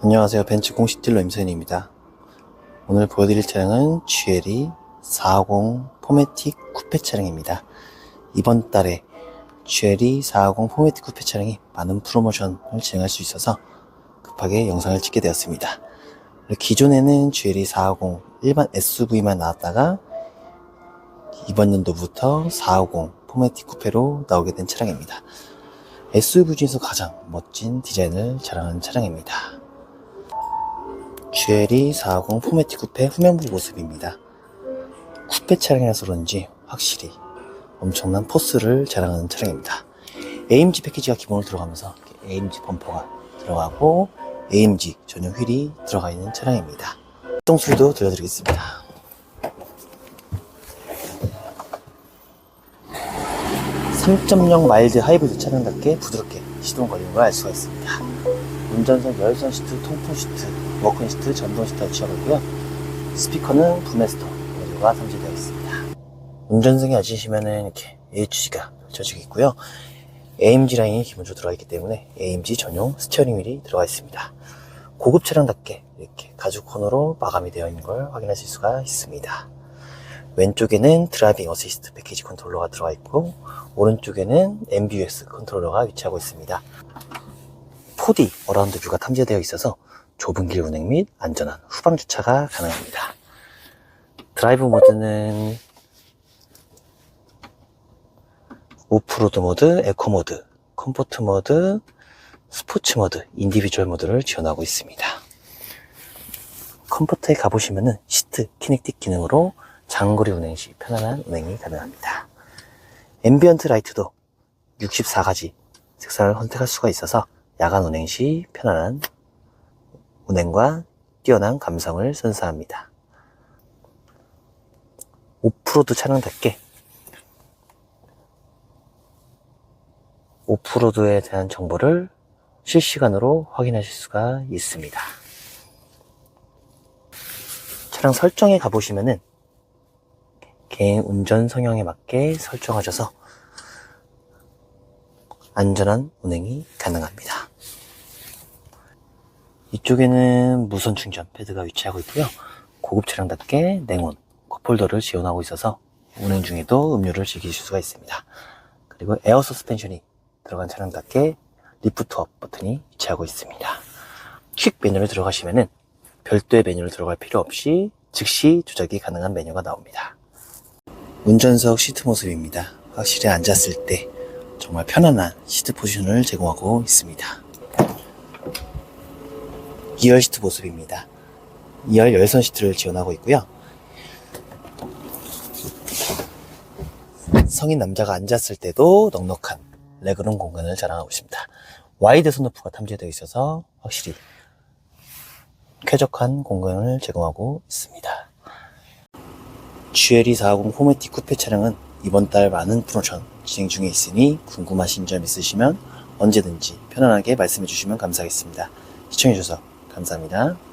안녕하세요. 벤츠 공식 딜러 임선입니다. 오늘 보여드릴 차량은 GLE 450 포매틱 쿠페 차량입니다. 이번 달에 GLE 450 포매틱 쿠페 차량이 많은 프로모션을 진행할 수 있어서 급하게 영상을 찍게 되었습니다. 기존에는 GLE 450 일반 SUV만 나왔다가 이번 연도부터 450 포매틱 쿠페로 나오게 된 차량입니다. SUV 중에서 가장 멋진 디자인을 자랑하는 차량입니다. GLE 450 포매틱 쿠페 후면부 모습입니다. 쿠페 차량이라서 그런지 확실히 엄청난 포스를 자랑하는 차량입니다. AMG 패키지가 기본으로 들어가면서 AMG 범퍼가 들어가고 AMG 전용 휠이 들어가 있는 차량입니다. 시동소리도 들려드리겠습니다. 3.0 마일드 하이브리드 차량답게 부드럽게 시동 걸리는 걸 알 수가 있습니다. 운전석 열선 시트, 통풍 시트, 워크인 시트, 전동 시트가 있고요. 스피커는 부메스터 오디오가 탑재되어 있습니다. 운전석에 앉으시면은 이렇게 HG가 펼쳐지고 있고요. AMG 라인이 기본적으로 들어가 있기 때문에 AMG 전용 스티어링 휠이 들어가 있습니다. 고급 차량답게 이렇게 가죽 코너로 마감이 되어 있는 걸 확인하실 수가 있습니다. 왼쪽에는 드라이빙 어시스트 패키지 컨트롤러가 들어가 있고 오른쪽에는 MBUX 컨트롤러가 위치하고 있습니다. 4D 어라운드 뷰가 탐지되어 있어서 좁은 길 운행 및 안전한 후방 주차가 가능합니다. 드라이브 모드는 오프로드 모드, 에코 모드, 컴포트 모드, 스포츠 모드, 인디비주얼 모드를 지원하고 있습니다. 컴포트에 가보시면은 시트 키넥틱 기능으로 장거리 운행 시 편안한 운행이 가능합니다. 앰비언트 라이트도 64가지 색상을 선택할 수가 있어서 야간 운행 시 편안한 운행과 뛰어난 감성을 선사합니다. 오프로드 차량답게 오프로드에 대한 정보를 실시간으로 확인하실 수가 있습니다. 차량 설정에 가보시면은 개인 운전 성향에 맞게 설정하셔서 안전한 운행이 가능합니다. 이쪽에는 무선 충전 패드가 위치하고 있고요. 고급 차량답게 냉온 컵홀더를 지원하고 있어서 운행 중에도 음료를 즐기실 수가 있습니다. 그리고 에어 서스펜션이 들어간 차량답게 리프트업 버튼이 위치하고 있습니다. 퀵 메뉴를 들어가시면은 별도의 메뉴를 들어갈 필요 없이 즉시 조작이 가능한 메뉴가 나옵니다. 운전석 시트 모습입니다. 확실히 앉았을 때 정말 편안한 시트 포지션을 제공하고 있습니다. 2열 시트 모습입니다. 2열 열선 시트를 지원하고 있고요. 성인 남자가 앉았을 때도 넉넉한 레그룸 공간을 자랑하고 있습니다. 와이드 선루프가 탐지되어 있어서 확실히 쾌적한 공간을 제공하고 있습니다. GLE 450 포매틱 쿠페 차량은 이번 달 많은 프로모션 진행 중에 있으니 궁금하신 점 있으시면 언제든지 편안하게 말씀해 주시면 감사하겠습니다. 시청해 주셔서 감사합니다.